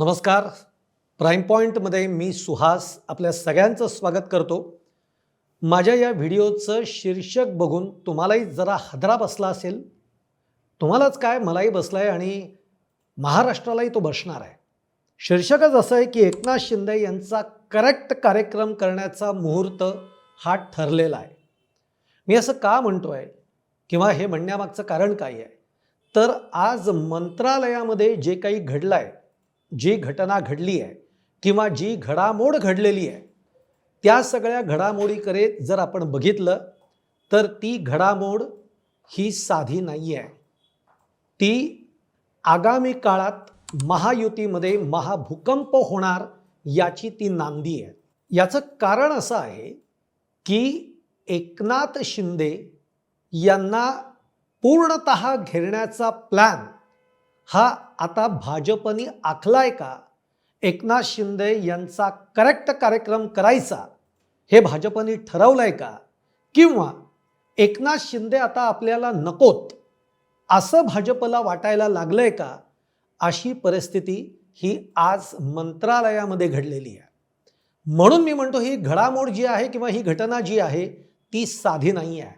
नमस्कार. प्राईम पॉईंटमध्ये मी सुहास आपल्या सगळ्यांचं स्वागत करतो. माझ्या या व्हिडिओचं शीर्षक बघून तुम्हालाही जरा हादरा बसला असेल. तुम्हालाच काय मलाही बसला आहे आणि महाराष्ट्रालाही तो बसणार आहे. शीर्षकच असं आहे की एकनाथ शिंदे यांचा करेक्ट कार्यक्रम करण्याचा मुहूर्त हा ठरलेला आहे. मी असं का म्हणतो आहे किंवा हे म्हणण्यामागचं कारण काय आहे? तर आज मंत्रालयामध्ये जे काही घडलं आहे जी घटना घडली आहे किंवा जी घडामोड घडलेली आहे त्या सगळ्या घडामोडीकडे जर आपण बघितलं तर ती घडामोड ही साधी नाही आहे. ती आगामी काळात महायुतीमध्ये महाभूकंप होणार याची ती नांदी आहे. याचं कारण असं आहे की एकनाथ शिंदे यांना पूर्णत घेरण्याचा प्लॅन हा आता भाजपने आखलाय का? एकनाथ शिंदे यांचा करेक्ट कार्यक्रम करायचा हे भाजपने ठरवलंय का? किंवा एकनाथ शिंदे आता आपल्याला नकोत असं भाजपला वाटायला लागलंय का? अशी परिस्थिती ही आज मंत्रालयामध्ये घडलेली आहे. म्हणून मी म्हणतो ही घडामोड जी आहे किंवा ही घटना जी आहे ती साधी नाही आहे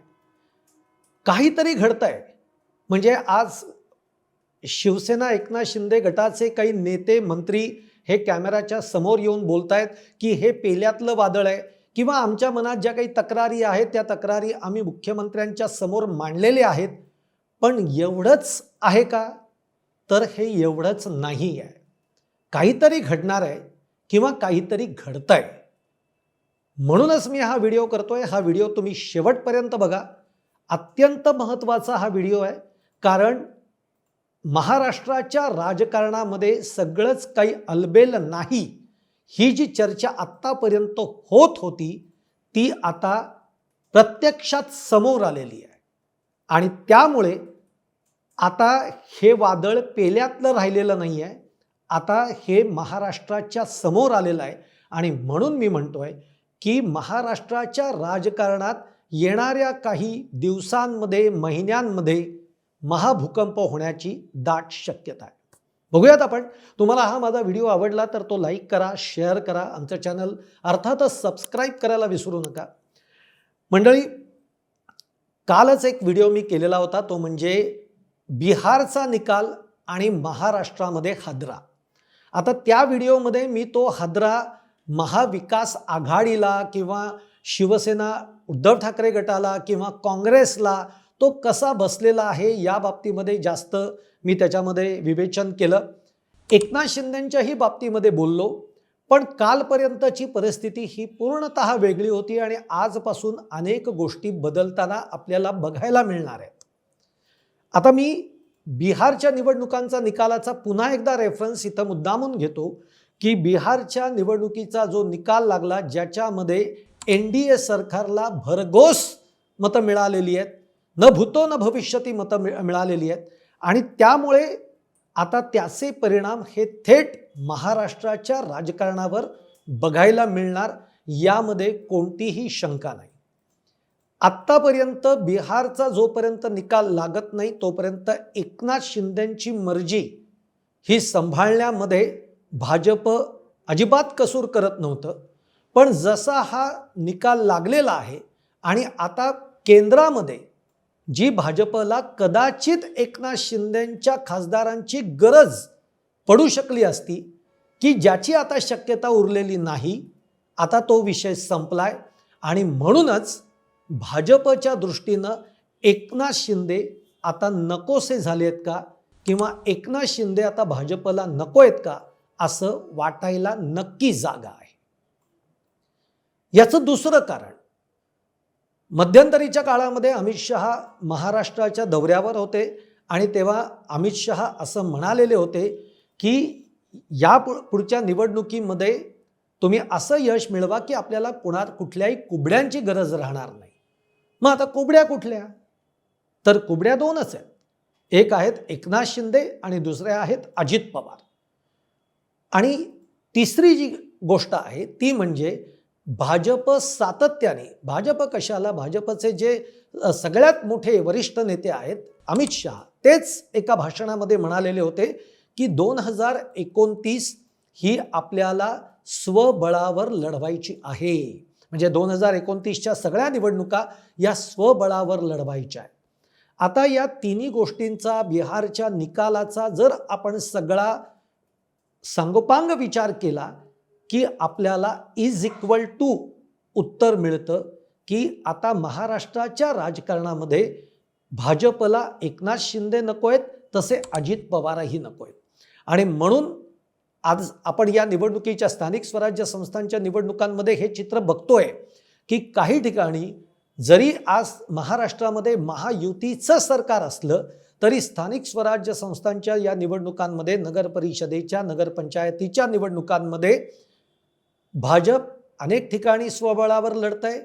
काहीतरी घडतंय. म्हणजे आज शिवसेना एकनाथ शिंदे गटाचे काही नेते मंत्री हे कॅमेराच्या समोर येऊन बोलत आहेत की हे पेल्यातलं वादळ आहे किंवा आमच्या मनात ज्या काही तक्रारी आहेत त्या तक्रारी आम्ही मुख्यमंत्र्यांच्या समोर मांडलेल्या आहेत. पण एवढंच आहे का? तर हे एवढंच नाही आहे. काहीतरी घडणार आहे किंवा काहीतरी घडतंय. म्हणूनच मी हा व्हिडिओ करतोय. हा व्हिडिओ तुम्ही शेवटपर्यंत बघा. अत्यंत महत्त्वाचा हा व्हिडिओ आहे. कारण महाराष्ट्राच्या राजकारणामध्ये सगळंच काही अलबेल नाही ही जी चर्चा आत्तापर्यंत होत होती ती आता प्रत्यक्षात समोर आलेली आहे. आणि त्यामुळे आता हे वादळ पेल्यातलं राहिलेलं नाही आहे आता हे महाराष्ट्राच्या समोर आलेलं आहे. आणि म्हणून मी म्हणतोय की महाराष्ट्राच्या राजकारणात येणाऱ्या काही दिवसांमध्ये महिन्यांमध्ये महाभूकंप होण्याची दाट शक्यता आहे. बघूयात आपण. तुम्हाला हा माझा व्हिडिओ आवडला तर तो लाईक करा शेअर करा. आमचं चॅनल अर्थातच सबस्क्राईब करायला विसरू नका. मंडळी कालच एक व्हिडिओ मी केलेला होता. तो म्हणजे बिहारचा निकाल आणि महाराष्ट्रामध्ये हादरा. आता त्या व्हिडिओमध्ये मी तो हादरा महाविकास आघाडीला किंवा शिवसेना उद्धव ठाकरे गटाला किंवा काँग्रेसला तो कसा बसलेला आहे या बाबतीमध्ये जास्त मी त्याच्यामध्ये विवेचन केलं. एकनाथ शिंदेंच्याही बाबतीमध्ये बोललो पण कालपर्यंतची परिस्थिती ही पूर्णत वेगळी होती आणि आजपासून अनेक गोष्टी बदलताना आपल्याला बघायला मिळणार आहेत. आता मी बिहारच्या निवडणुकांचा निकालाचा पुन्हा एकदा रेफरन्स इथं मुद्दामून घेतो की बिहारच्या निवडणुकीचा जो निकाल लागला ज्याच्यामध्ये एन डी ए सरकारला भरघोस मतं मिळालेली आहेत. न भूतो न भविष्यती मतं मिळ मिळालेली आहेत. आणि त्यामुळे आता त्याचे परिणाम हे थेट महाराष्ट्राच्या राजकारणावर बघायला मिळणार यामध्ये कोणतीही शंका नाही. आत्तापर्यंत बिहारचा जोपर्यंत निकाल लागत नाही तोपर्यंत एकनाथ शिंदेंची मर्जी ही सांभाळण्यामध्ये भाजप अजिबात कसूर करत नव्हतं. पण जसा हा निकाल लागलेला आहे आणि आता केंद्रामध्ये जी भाजपला कदाचित एकनाथ शिंदेंच्या खासदारांची गरज पडू शकली असती की ज्याची आता शक्यता उरलेली नाही आता तो विषय संपलाय. आणि म्हणूनच भाजपच्या दृष्टीनं एकनाथ शिंदे आता नकोसे झाले आहेत का? किंवा एकनाथ शिंदे आता भाजपला नको आहेत का? असं वाटायला नक्की जागा आहे. याचं दुसरं कारण मध्यंतरीच्या काळामध्ये अमित शहा महाराष्ट्राच्या दौऱ्यावर होते आणि तेव्हा अमित शहा असं म्हणालेले होते की या पु पुढच्या निवडणुकीमध्ये तुम्ही असं यश मिळवा की आपल्याला कुणा कुठल्याही कुबड्यांची गरज राहणार नाही. मग आता कुबड्या कुठल्या? तर कुबड्या दोनच आहेत. एक आहेत एकनाथ शिंदे आणि दुसऱ्या आहेत अजित पवार. आणि तिसरी जी गोष्ट आहे ती म्हणजे भाजप सातत्याने भाजप कशाला? भाजपचे जे सगळ्यात मोठे वरिष्ठ नेते आहेत अमित शहा तेच एका भाषणामध्ये म्हणालेले होते की दोन हजार एकोणतीस ही आपल्याला स्वबळावर लढवायची आहे. म्हणजे दोन हजार एकोणतीसच्या सगळ्या निवडणुका या स्वबळावर लढवायच्या आहेत. आता या तिन्ही गोष्टींचा बिहारच्या निकालाचा जर आपण सगळा सांगोपांग विचार केला की आपल्याला इज इक्वल टू उत्तर मिळतं की आता महाराष्ट्राच्या राजकारणामध्ये भाजपला एकनाथ शिंदे नको आहेत तसे अजित पवारही नको आहेत. आणि म्हणून आज आपण या निवडणुकीच्या स्थानिक स्वराज्य संस्थांच्या निवडणुकांमध्ये हे चित्र बघतोय की काही ठिकाणी जरी आज महाराष्ट्रामध्ये महायुतीचं सरकार असलं तरी स्थानिक स्वराज्य संस्थांच्या या निवडणुकांमध्ये नगरपरिषदेच्या नगरपंचायतीच्या निवडणुकांमध्ये भाजप अनेक ठिकाणी स्वबळावर लढत आहे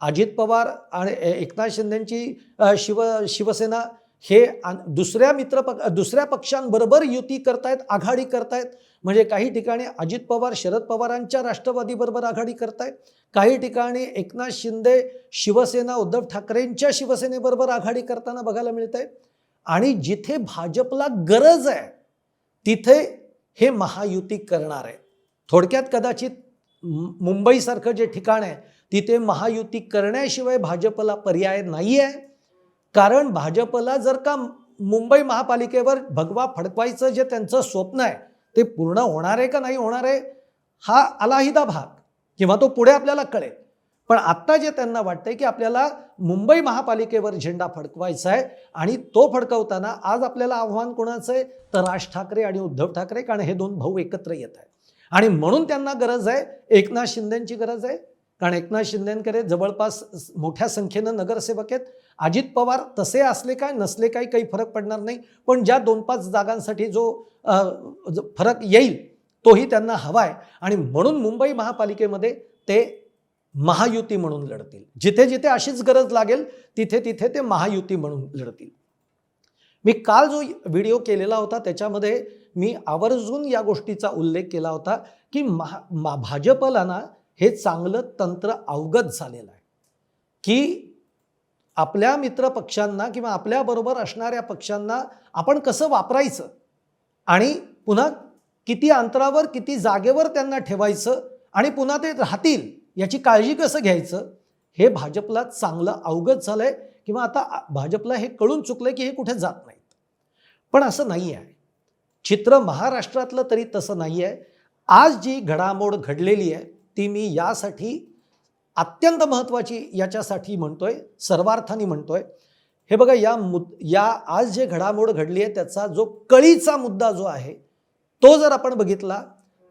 अजित पवार आणि एकनाथ शिंदेची शिव शिवसेना हे दुसऱ्या मित्र पक दुसऱ्या पक्षांबरोबर युती करतायत आघाडी करतायत. म्हणजे काही ठिकाणी अजित पवार शरद पवारांच्या राष्ट्रवादीबरोबर आघाडी करतायत. काही ठिकाणी एकनाथ शिंदे शिवसेना उद्धव ठाकरेंच्या शिवसेनेबरोबर आघाडी करताना बघायला मिळत आहे आणि जिथे भाजपला गरज आहे तिथे हे महायुती करणार आहे. थोडक्यात कदाचित मुंबईसारखं जे ठिकाण आहे तिथे महायुती करण्याशिवाय भाजपला पर्याय नाही आहे कारण भाजपला जर का मुंबई महापालिकेवर भगवा फडकवायचं जे त्यांचं स्वप्न आहे ते पूर्ण होणार आहे का नाही होणार आहे हा अलाहिदा भाग किंवा तो पुढे आपल्याला कळेल. पण आत्ता जे त्यांना वाटतंय की आपल्याला मुंबई महापालिकेवर झेंडा फडकवायचा आहे आणि तो फडकवताना आज आपल्याला आव्हान कोणाचं आहे? तर राज ठाकरे आणि उद्धव ठाकरे कारण हे दोन भाऊ एकत्र येत आहेत. आणि म्हणून त्यांना गरज आहे एकनाथ शिंदेची गरज आहे. कारण एकनाथ शिंदेकडे जवळपास मोठ्या संख्येनं नगरसेवक आहेत अजित पवार तसे असले काय नसले काय काही फरक पडणार नाही. पण ज्या दोन पाच जागांसाठी जो जो फरक येईल तोही त्यांना हवा आहे. आणि म्हणून मुंबई महापालिकेमध्ये ते महायुती म्हणून लढतील. जिथे जिथे अशीच गरज लागेल तिथे तिथे ते महायुती म्हणून लढतील. मी काल जो व्हिडिओ केलेला होता त्याच्यामध्ये मी आवर्जून या गोष्टीचा उल्लेख केला होता की महा मा- भाजपला ना हे चांगलं तंत्र अवगत झालेलं आहे. की आपल्या मित्र पक्षांना किंवा आपल्याबरोबर असणाऱ्या पक्षांना आपण कसं वापरायचं आणि पुन्हा किती अंतरावर किती जागेवर त्यांना ठेवायचं आणि पुन्हा ते राहतील याची काळजी कसं घ्यायचं हे भाजपला चांगलं अवगत झालं आहे किंवा आता भाजपला हे कळून चुकलं की हे कुठे जात नाहीत. पण असं नाही आहे चित्र महाराष्ट्रातलं तरी तसं नाही आहे आज जी घडामोड घडलेली आहे ती मी यासाठी अत्यंत महत्त्वाची याच्यासाठी म्हणतोय सर्वार्थाने म्हणतोय. हे बघा या मुद या आज जे घडामोड घडली आहे त्याचा जो कळीचा मुद्दा जो आहे तो जर आपण बघितला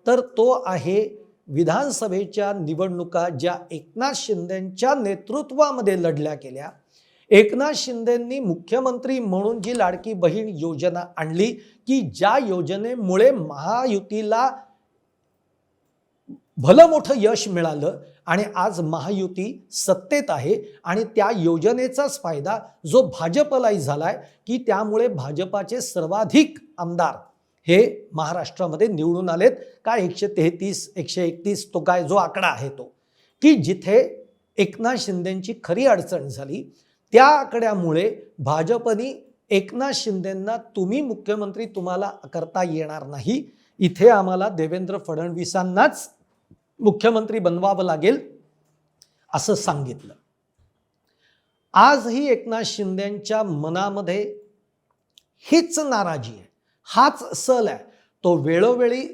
तर तो आहे विधानसभेच्या निवडणुका ज्या एकनाथ शिंदेंच्या नेतृत्वामध्ये लढल्या गेल्या एकनाथ शिंदेंनी मुख्यमंत्री म्हणून जी लाडकी बहीण योजना आणली की ज्या योजनेमुळे महायुतीला भलं मोठं यश मिळालं आणि आज महायुती सत्तेत आहे आणि त्या योजनेचाच फायदा जो भाजपलाही झालाय की त्यामुळे भाजपाचे सर्वाधिक आमदार हे महाराष्ट्रामध्ये निवडून आलेत. काय एकशे तेहतीस एकशे एकतीस तो काय जो आकडा आहे तो. की जिथे एकनाथ शिंदेंची खरी अडचण झाली त्या आकड्यामुळे भाजपनी एकनाथ शिंदेंना तुम्ही मुख्यमंत्री तुम्हाला करता येणार नाही. इथे आम्हाला देवेंद्र फडणवीसांनाच मुख्यमंत्री बनवावं लागेल असं सांगितलं. आजही एकनाथ शिंदेच्या मनामध्ये हीच नाराजी आहे. हाच सल आहे. तो वेळोवेळी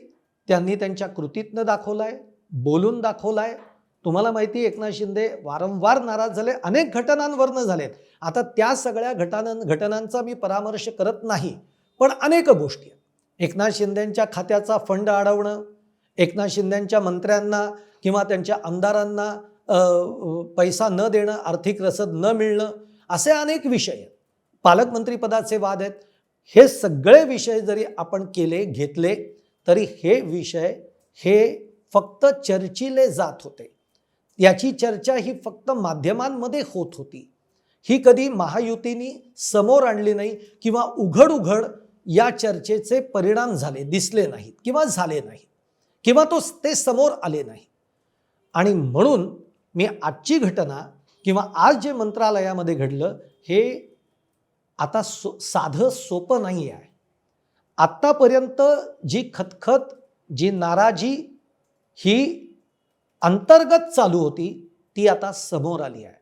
त्यांनी त्यांच्या कृतीतनं दाखवलाय बोलून दाखवलाय तुम्हाला माहिती आहे, एकनाथ शिंदे वारंवार नाराज झाले अनेक घटनांवरनं झालेत. आता त्या सगळ्या घटनां घटनांचा मी परामर्श करत नाही पण अनेक गोष्टी आहेत. एकनाथ शिंदेंच्या खात्याचा फंड अडवणं एकनाथ शिंदेंच्या मंत्र्यांना किंवा त्यांच्या आमदारांना पैसा न देणं आर्थिक रसद न मिळणं असे अनेक विषय आहेत. पालकमंत्रीपदाचे वाद आहेत. हे सगळे विषय जरी आपण केले घेतले तरी हे विषय हे फक्त चर्चिले जात होते. याची चर्चा ही फक्त माध्यमांमध्ये होत होती. ही कधी महायुतीनी समोर आणली नाही किंवा उघड उघड या चर्चेचे परिणाम झाले दिसले नाहीत किंवा झाले नाहीत किंवा तो ते समोर आले नाही आणि म्हणून मी आजची घटना किंवा आज जे मंत्रालयामध्ये घडलं हे आता सो साधं सोपं नाही आहे. आत्तापर्यंत जी खतखत जी नाराजी ही अंतर्गत चालू होती ती आता समोर आली आहे.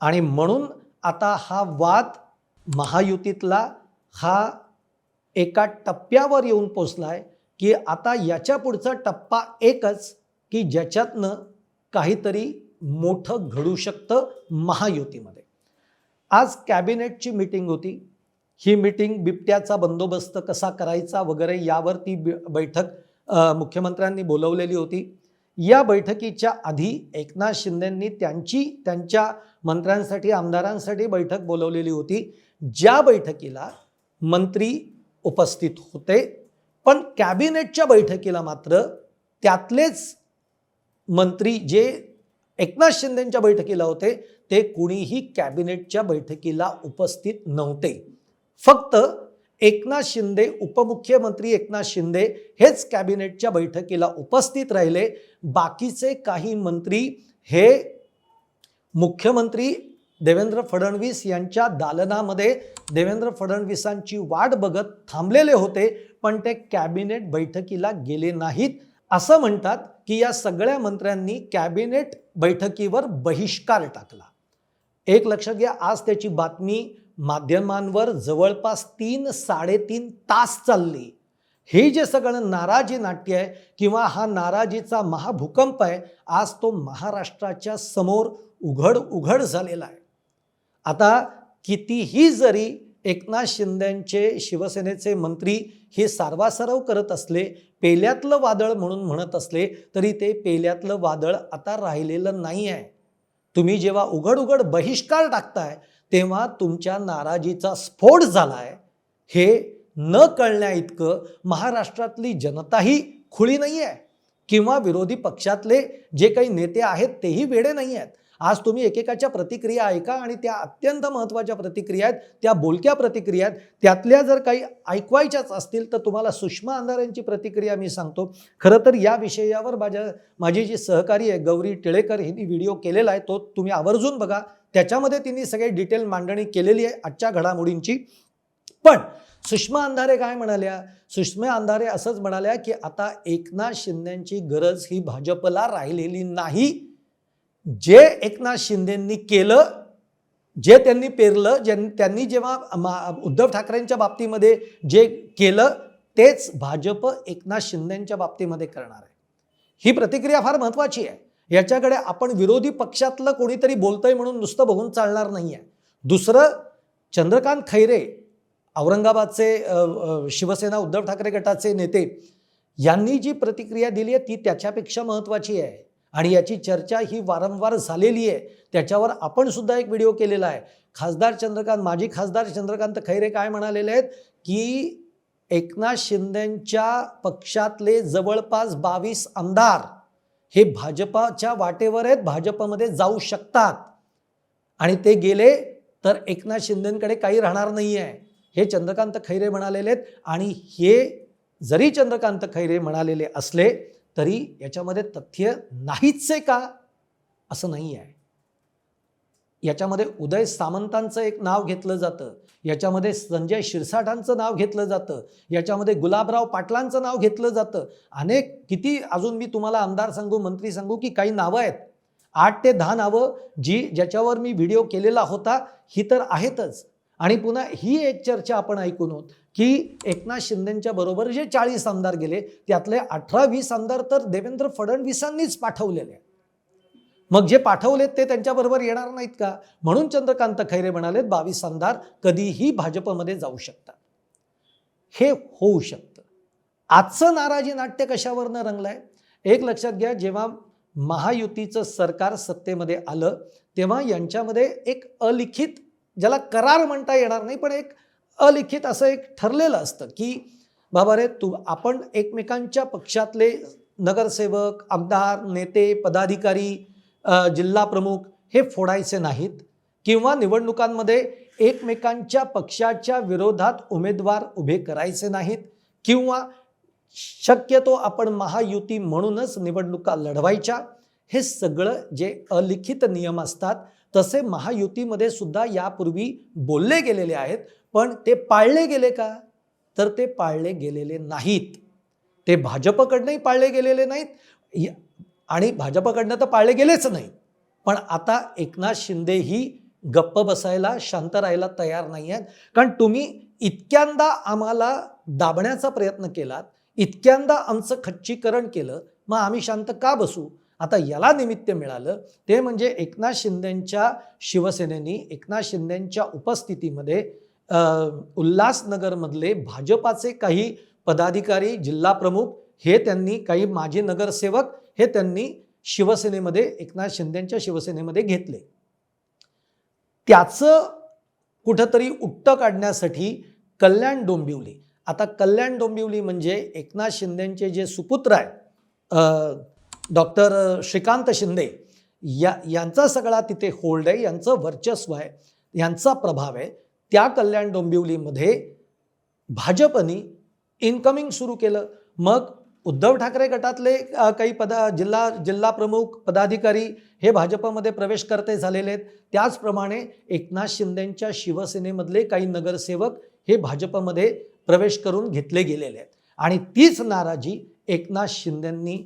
आणि म्हणून आता हा वाद महायुतीतला हा एका टप्प्यावर येऊन पोचला आहे की आता याच्या पुढचा टप्पा एकच की ज्याच्यातनं काहीतरी मोठं घडू शकतं महायुतीमध्ये. आज कॅबिनेटची मीटिंग होती. ही मीटिंग बिबट्याचा बंदोबस्त कसा करायचा वगैरे यावर ती बैठक मुख्यमंत्र्यांनी बोलवलेली होती. या बैठकीच्या आधी एकनाथ शिंदेंनी त्यांची त्यांच्या मंत्र्यांसाठी आमदारांसाठी बैठक बोलवलेली होती. ज्या बैठकीला मंत्री उपस्थित होते पण कॅबिनेटच्या बैठकीला मात्र त्यातलेच मंत्री जे एकनाथ शिंदेच्या बैठकीला होते ते कुणीही कॅबिनेटच्या बैठकीला उपस्थित नव्हते. फक्त एकनाथ शिंदे उपमुख्यमंत्री एकनाथ शिंदे हेच कॅबिनेटच्या बैठकीला उपस्थित राहिले. बाकीचे काही मंत्री हे मुख्यमंत्री देवेंद्र फडणवीस यांच्या दालनामध्ये देवेंद्र फडणवीसांची वाट बघत थांबलेले होते पण ते कॅबिनेट बैठकीला गेले नाहीत. असं म्हणतात की या सगळ्या मंत्र्यांनी कॅबिनेट बैठकीवर बहिष्कार टाकला. एक लक्षात घ्या आज त्याची बातमी माध्यमांवर जवळपास तीन साडेतीन तास चालली. हे जे सगळं नाराजी नाट्य आहे किंवा हा नाराजीचा महाभूकंप आहे आज तो महाराष्ट्राच्या समोर उघड उघड झालेला आहे. आता कितीही जरी एकनाथ शिंदेचे शिवसेनेचे मंत्री हे सारवासारव करत असले पेल्यातलं वादळ म्हणून म्हणत असले तरी ते पेल्यातलं वादळ आता राहिलेलं नाही आहे तुम्ही जेव्हा उघड उघड बहिष्कार टाकताय तेव्हा तुमच्या नाराजीचा स्फोट झालाय. हे न कळण्या इतकं महाराष्ट्रातली जनताही खुळी नाही आहे किंवा विरोधी पक्षातले जे काही नेते आहेत तेही वेडे नाही आहेत आज तुम्ही एकेकाच्या प्रतिक्रिया ऐका आणि त्या अत्यंत महत्त्वाच्या प्रतिक्रिया आहेत त्या बोलक्या प्रतिक्रिया आहेत. त्यातल्या जर काही ऐकवायच्याच असतील तर तुम्हाला सुषमा अंधारेंची प्रतिक्रिया मी सांगतो. खरं तर या विषयावर माझ्या माझी जी सहकारी आहे गौरी टिळेकर हिने व्हिडिओ केलेला आहे तो तुम्ही आवर्जून बघा. त्याच्यामध्ये तिने सगळे डिटेल मांडणी केलेली आहे आजच्या घडामोडींची. पण सुषमा अंधारे काय म्हणाल्या? सुषमा अंधारे असंच म्हणाल्या की आता एकनाथ शिंदेची गरज ही भाजपला राहिलेली नाही. जे एकनाथ शिंदेंनी केलं जे त्यांनी पेरलं ज्यां त्यांनी जेव्हा उद्धव ठाकरेंच्या बाबतीमध्ये जे केलं तेच भाजप एकनाथ शिंदेंच्या बाबतीमध्ये करणार आहे. ही प्रतिक्रिया फार महत्त्वाची आहे. याच्याकडे आपण विरोधी पक्षातलं कोणीतरी बोलतंय म्हणून नुसतं बघून चालणार नाही आहे दुसरं चंद्रकांत खैरे औरंगाबादचे शिवसेना उद्धव ठाकरे गटाचे नेते यांनी जी प्रतिक्रिया दिली आहे ती त्याच्यापेक्षा महत्त्वाची आहे. आणि याची चर्चा ही वारंवार झालेली आहे. त्याच्यावर आपण सुद्धा एक व्हिडिओ केलेला आहे. खासदार चंद्रकांत माजी खासदार चंद्रकांत खैरे काय म्हणालेले आहेत? की एकनाथ शिंदेंच्या पक्षातले जवळपास बावीस आमदार हे भाजपाच्या वाटेवर आहेत भाजपमध्ये जाऊ शकतात. आणि ते गेले तर एकनाथ शिंदेकडे काही राहणार नाही आहे हे चंद्रकांत खैरे म्हणालेले आहेत. आणि हे जरी चंद्रकांत खैरे म्हणालेले असले तरी याच्यामध्ये तथ्य नाहीच आहे का? असं नाही आहे याच्यामध्ये उदय सामंतांचं एक नाव घेतलं जातं. याच्यामध्ये संजय शिरसाटांचं नाव घेतलं जातं. याच्यामध्ये गुलाबराव पाटलांचं नाव घेतलं जातं. अनेक किती अजून मी तुम्हाला आमदार सांगू मंत्री सांगू की काही नावं आहेत. आठ ते दहा नावं जी ज्याच्यावर मी व्हिडिओ केलेला होता ही तर आहेतच. आणि पुन्हा ही एक चर्चा आपण ऐकून होत की एकनाथ शिंदेच्या बरोबर जे चाळीस आमदार गेले त्यातले अठरा वीस आमदार तर देवेंद्र फडणवीसांनीच पाठवलेले आहेत. मग जे पाठवलेत ते त्यांच्याबरोबर येणार नाहीत का? म्हणून चंद्रकांत खैरे म्हणालेत बावीस आमदार कधीही भाजपमध्ये जाऊ शकतात. हे होऊ शकतं. आजचं नाराजी नाट्य कशावरनं रंगलंय? एक लक्षात घ्या जेव्हा महायुतीचं सरकार सत्तेमध्ये आलं तेव्हा यांच्यामध्ये एक अलिखित ज्याला करार म्हणता येणार नाही पण एक अलिखित असं एक ठरलेलं असतं की बाबा रे तू आपण एकमेकांच्या पक्षातले नगरसेवक आमदार नेते पदाधिकारी जिल्हा प्रमुख हे फोडायचे नाहीत किंवा निवडणुकांमध्ये एकमेकांच्या पक्षाच्या विरोधात उमेदवार उभे करायचे नाहीत किंवा शक्यतो आपण महायुती म्हणूनच निवडणुका लढवायच्या. हे सगळं जे अलिखित नियम असतात तसे महायुतीमध्ये सुद्धा यापूर्वी बोलले गेलेले आहेत. पण ते पाळले गेले का? तर ते पाळले गेलेले नाहीत. ते भाजपकडनंही पाळले गेलेले नाहीत. आणि भाजपकडनं तर पाळले गेलेच नाही. पण आता एकनाथ शिंदे ही गप्प बसायला शांत राहायला तयार नाही आहेत. कारण तुम्ही इतक्यांदा आम्हाला दाबण्याचा प्रयत्न केलात इतक्यांदा आमचं खच्चीकरण केलं मग आम्ही शांत का बसू? आता याला निमित्त मिळालं ते म्हणजे एकनाथ शिंदेंच्या शिवसेनेनी एकनाथ शिंदेंच्या उपस्थितीमध्ये उल्हासनगरमधले भाजपाचे काही पदाधिकारी जिल्हाप्रमुख हे त्यांनी काही माजी नगरसेवक हे त्यांनी शिवसेनेमध्ये एकनाथ शिंदेंच्या शिवसेनेमध्ये घेतले. त्याचं कुठंतरी उट्ट काढण्यासाठी कल्याण डोंबिवली. आता कल्याण डोंबिवली म्हणजे एकनाथ शिंदेंचे जे सुपुत्र आहे डॉक्टर श्रीकांत शिंदे या यांचा सगळा तिथे होल्ड आहे यांचं वर्चस्व आहे यांचा प्रभाव आहे. त्या कल्याण डोंबिवलीमध्ये भाजपनी इन्कमिंग सुरू केलं. मग उद्धव ठाकरे गटातले काही पदा जिल्हा जिल्हा प्रमुख पदाधिकारी हे भाजपमध्ये प्रवेश करते झालेले आहेत. त्याचप्रमाणे एकनाथ शिंदेंच्या शिवसेनेमधले काही नगरसेवक हे भाजपमध्ये प्रवेश करून घेतले गेलेले आहेत. आणि तीच नाराजी एकनाथ शिंदेंनी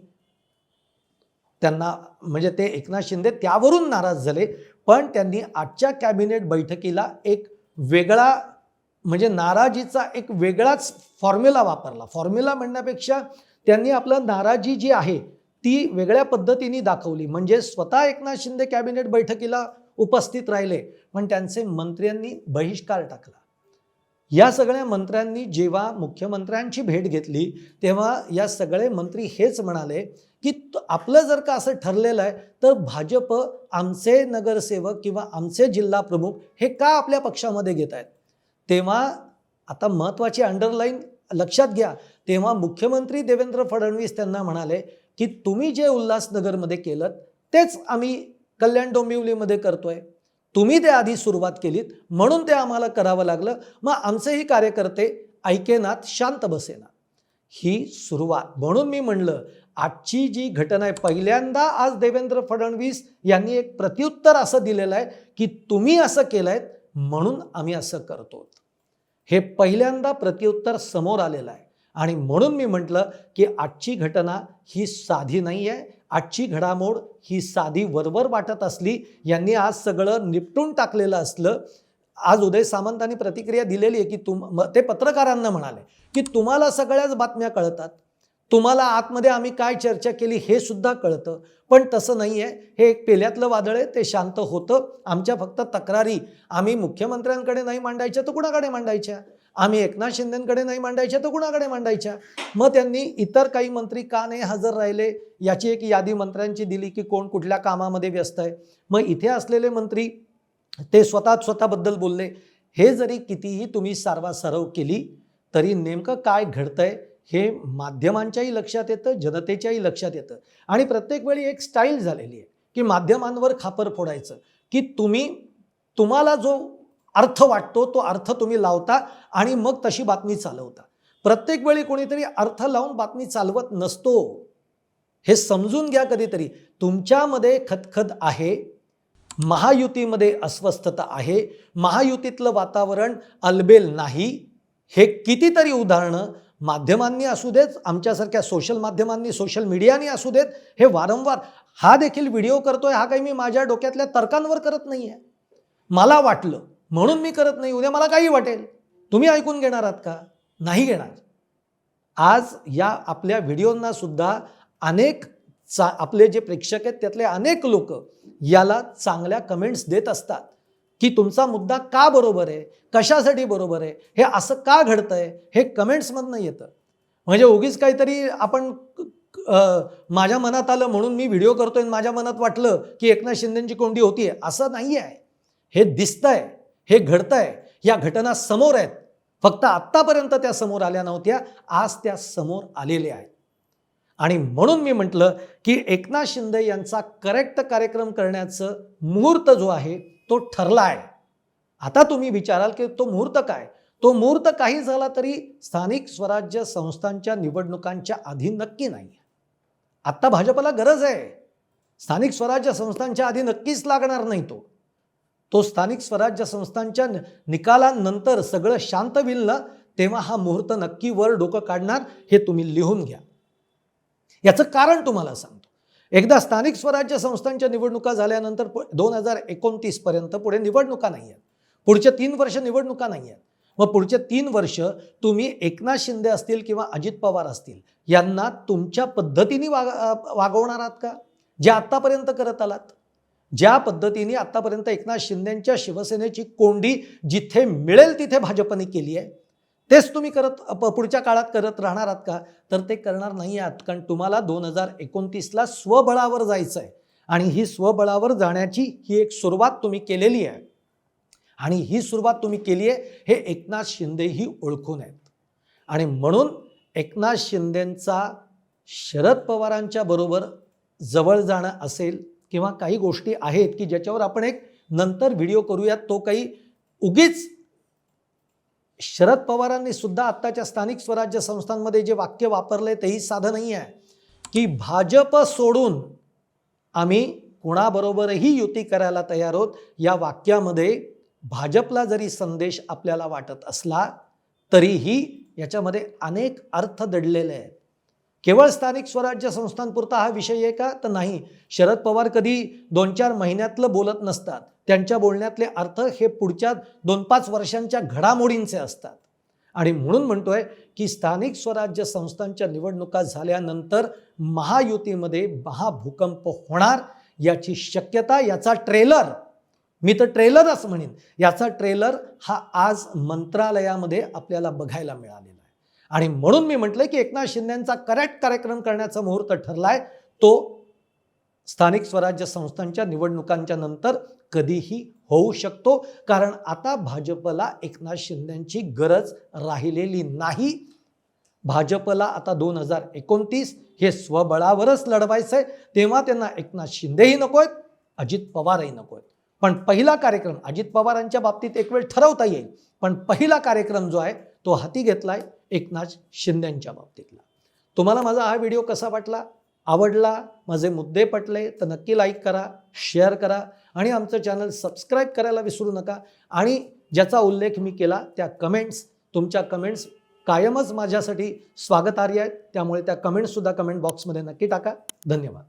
त्यांना म्हणजे ते एकनाथ शिंदे त्यावरून नाराज झाले. पण त्यांनी आजच्या कॅबिनेट बैठकीला एक वेगळा म्हणजे नाराजीचा एक वेगळाच फॉर्म्युला वापरला. फॉर्म्युला म्हणण्यापेक्षा त्यांनी आपलं नाराजी जी आहे ती वेगळ्या पद्धतीने दाखवली. म्हणजे स्वतः एकनाथ शिंदे कॅबिनेट बैठकीला उपस्थित राहिले पण त्यांचे मंत्र्यांनी बहिष्कार टाकला. या सगळ्या मंत्र्यांनी जेव्हा मुख्यमंत्र्यांची भेट घेतली तेव्हा या सगळे मंत्री हेच म्हणाले की आपलं जर का असं ठरलेलं आहे तर भाजप आमचे नगरसेवक किंवा आमचे जिल्हा प्रमुख हे का आपल्या पक्षामध्ये घेत आहेत? तेव्हा आता महत्त्वाची अंडरलाईन लक्षात घ्या. तेव्हा मुख्यमंत्री देवेंद्र फडणवीस त्यांना म्हणाले की तुम्ही जे उल्हासनगरमध्ये केलं तेच आम्ही कल्याण डोंबिवलीमध्ये करतोय. तुम्ही ते आधी सुरुवात केलीत म्हणून ते आम्हाला करावं लागलं. मग आमचेही कार्यकर्ते ऐकेनात शांत बसेना ही सुरुवात. म्हणून मी म्हणलं आजची जी घटना आहे पहिल्यांदा आज देवेंद्र फडणवीस यांनी एक प्रत्युत्तर असं दिलेलं आहे की तुम्ही असं केलंय म्हणून आम्ही असं करतो हे पहिल्यांदा प्रत्युत्तर समोर आलेलं आहे. आणि म्हणून मी म्हटलं की आजची घटना ही साधी नाही आहे. आजची घडामोड ही साधी वरवर वाटत असली यांनी आज सगळं निपटून टाकलेलं असलं. आज उदय सामंतांनी प्रतिक्रिया दिलेली आहे की तुम ते पत्रकारांना म्हणाले की तुम्हाला सगळ्याच बातम्या कळतात. तुम्हाला आतमध्ये आम्ही काय चर्चा केली हे सुद्धा कळतं. पण तसं नाही आहे हे एक पेल्यातलं वादळ आहे ते शांत होतं. आमच्या फक्त तक्रारी. आम्ही मुख्यमंत्र्यांकडे नाही मांडायच्या तर कुणाकडे मांडायच्या? आम्ही एकनाथ शिंदेकडे नाही मांडायच्या तर कुणाकडे मांडायच्या? मग त्यांनी इतर काही मंत्री का नाही हजर राहिले? याची एक यादी मंत्र्यांची दिली की कोण कुठल्या कामामध्ये व्यस्त आहे? मग इथे असलेले मंत्री ते स्वतः स्वतःबद्दल बोलले. हे जरी कितीही तुम्ही सारवासारव केली तरी नेमकं काय घडतंय? हे माध्यमांच्याही लक्षात येतं जनतेच्याही लक्षात येतं. आणि प्रत्येक वेळी एक स्टाईल झालेली आहे की माध्यमांवर खापर फोडायचं की तुम्ही तुम्हाला जो अर्थ वाटतो तो अर्थ तुम्ही लावता आणि मग तशी बातमी चालवता. प्रत्येक वेळी कोणीतरी अर्थ लावून बातमी चालवत नसतो. हे समजून घ्या कधीतरी. तुमच्यामध्ये खतखत आहे महायुतीमध्ये अस्वस्थता आहे महायुतीतलं वातावरण अलबेल नाही. हे कितीतरी उदाहरणं माध्यमांनी असू देत आमच्यासारख्या सोशल माध्यमांनी सोशल मीडियानी असू देत हे वारंवार हा देखील व्हिडिओ करतोय हा काही मी माझ्या डोक्यातल्या तर्कांवर करत नाही आहे मला वाटलं म्हणून मी करत नाही उद्या मला काही वाटेल. तुम्ही ऐकून घेणार आहात का? नाही घेणार. आज या आपल्या व्हिडिओंना सुद्धा अनेक चा आपले जे प्रेक्षक आहेत त्यातले अनेक लोक याला चांगल्या कमेंट्स देत असतात. की तुमचा मुद्दा का बरोबर आहे? कशासाठी बरोबर आहे? हे असं का घडतंय? हे कमेंट्समधनं येतं. म्हणजे उगीच काहीतरी आपण माझ्या मनात आलं म्हणून मी व्हिडिओ करतोय माझ्या मनात वाटलं की एकनाथ शिंदेची कोंडी होतीये. असं नाही आहे हे दिसतंय. हे घडतंय. या घटना समोर आहेत. फक्त आत्तापर्यंत त्या समोर आल्या नव्हत्या. आज त्या समोर आलेल्या आहेत. आणि म्हणून मी म्हटलं की एकनाथ शिंदे यांचा करेक्ट कार्यक्रम करण्याचं मुहूर्त जो आहे तो ठरला आहे आता तुम्ही विचाराल की तो मुहूर्त काय? तो मुहूर्त काही झाला तरी स्थानिक स्वराज्य संस्थांच्या निवडणुकांच्या आधी नक्की नाही आत्ता भाजपला गरज आहे. स्थानिक स्वराज्य संस्थांच्या आधी नक्कीच लागणार नाही तो. तो स्थानिक स्वराज्य संस्थांच्या निकालानंतर सगळं शांत होईल ना तेव्हा हा मुहूर्त नक्की वर डोकं काढणार हे तुम्ही लिहून घ्या. याचं कारण तुम्हाला सांगतो. एकदा स्थानिक स्वराज्य संस्थांच्या निवडणुका झाल्यानंतर दोन हजार एकोणतीसपर्यंत पुढे निवडणुका नाही आहेत. पुढच्या तीन वर्ष निवडणुका नाही आहेत. मग पुढचे तीन वर्ष तुम्ही एकनाथ शिंदे असतील किंवा अजित पवार असतील यांना तुमच्या पद्धतीने वाग वागवणार आहात का? जे आत्तापर्यंत करत आलात. ज्या पद्धतीने आत्तापर्यंत एकनाथ शिंदेंच्या शिवसेनेची कोंडी जिथे मिळेल तिथे भाजपने केली आहे. तेच तुम्ही करत प- पुढच्या काळात करत राहणार आहात का? तर ते करणार नाही आहात. कारण तुम्हाला दोन हजार एकोणतीसला स्वबळावर जायचं आहे आणि ही स्वबळावर जाण्याची ही एक सुरुवात तुम्ही केलेली आहे. आणि ही सुरुवात तुम्ही केली आहे हे एकनाथ शिंदेही ओळखून आहेत. आणि म्हणून एकनाथ शिंदेंचा शरद पवारांच्या बरोबर जवळ जाणं असेल किंवा काही गोष्टी आहेत की ज्याच्यावर आपण एक नंतर व्हिडिओ करूयात तो काही उगीच शरद पवारांनी सुद्धा आत्ताच्या स्थानिक स्वराज्य संस्थांमध्ये जे वाक्य वापरले तेही साधं नाही आहे. की भाजप सोडून आम्ही कुणाबरोबरही युती करायला तयार आहोत या वाक्यामध्ये भाजपला जरी संदेश आपल्याला वाटत असला तरीही याच्यामध्ये अनेक अर्थ दडलेले आहेत. केवळ स्थानिक स्वराज्य संस्थांपुरता हा विषय आहे का? तर नाही. शरद पवार कधी दोन चार महिन्यातलं बोलत नसतात. त्यांच्या बोलण्यातले अर्थ हे पुढच्या दोन पाच वर्षांच्या घडामोडींचे असतात. आणि म्हणून म्हणतोय की स्थानिक स्वराज्य संस्थांच्या निवडणुका झाल्यानंतर महायुतीमध्ये महाभूकंप होणार याची शक्यता याचा ट्रेलर मी तर ट्रेलरच म्हणेन याचा ट्रेलर हा आज मंत्रालयामध्ये आपल्याला बघायला मिळालेला आहे. आणि म्हणून मी म्हटलं की एकनाथ शिंदेचा करेक्ट कार्यक्रम करण्याचा मुहूर्त ठरलाय तो स्थानिक स्वराज्य संस्थांच्या निवडणुकांच्या नंतर कधीही होऊ शकतो. कारण आता भाजपला एकनाथ शिंदेची गरज राहिलेली नाही. भाजपला आता दोन हजार एकोणतीस हे स्वबळावरच लढवायचं आहे तेव्हा त्यांना एकनाथ शिंदेही नको आहेत अजित पवारही नको आहेत पण पहिला कार्यक्रम अजित पवारांच्या बाबतीत एक वेळ ठरवता येईल. पण पहिला कार्यक्रम जो आहे तो हाती घेतलाय एकनाथ शिंदेच्या बाबतीतला. तुम्हाला माझा हा व्हिडिओ कसा वाटला? आवडला माझे मुद्दे पटले तर नक्की लाईक करा शेअर करा आणि आमचं चॅनल सबस्क्राईब करायला विसरू नका आणि ज्याचा उल्लेख मी केला त्या कमेंट्स तुमच्या कमेंट्स कायमच माझ्यासाठी स्वागतार्ह आहेत. त्यामुळे त्या कमेंट्ससुद्धा कमेंट बॉक्समध्ये नक्की टाका. धन्यवाद.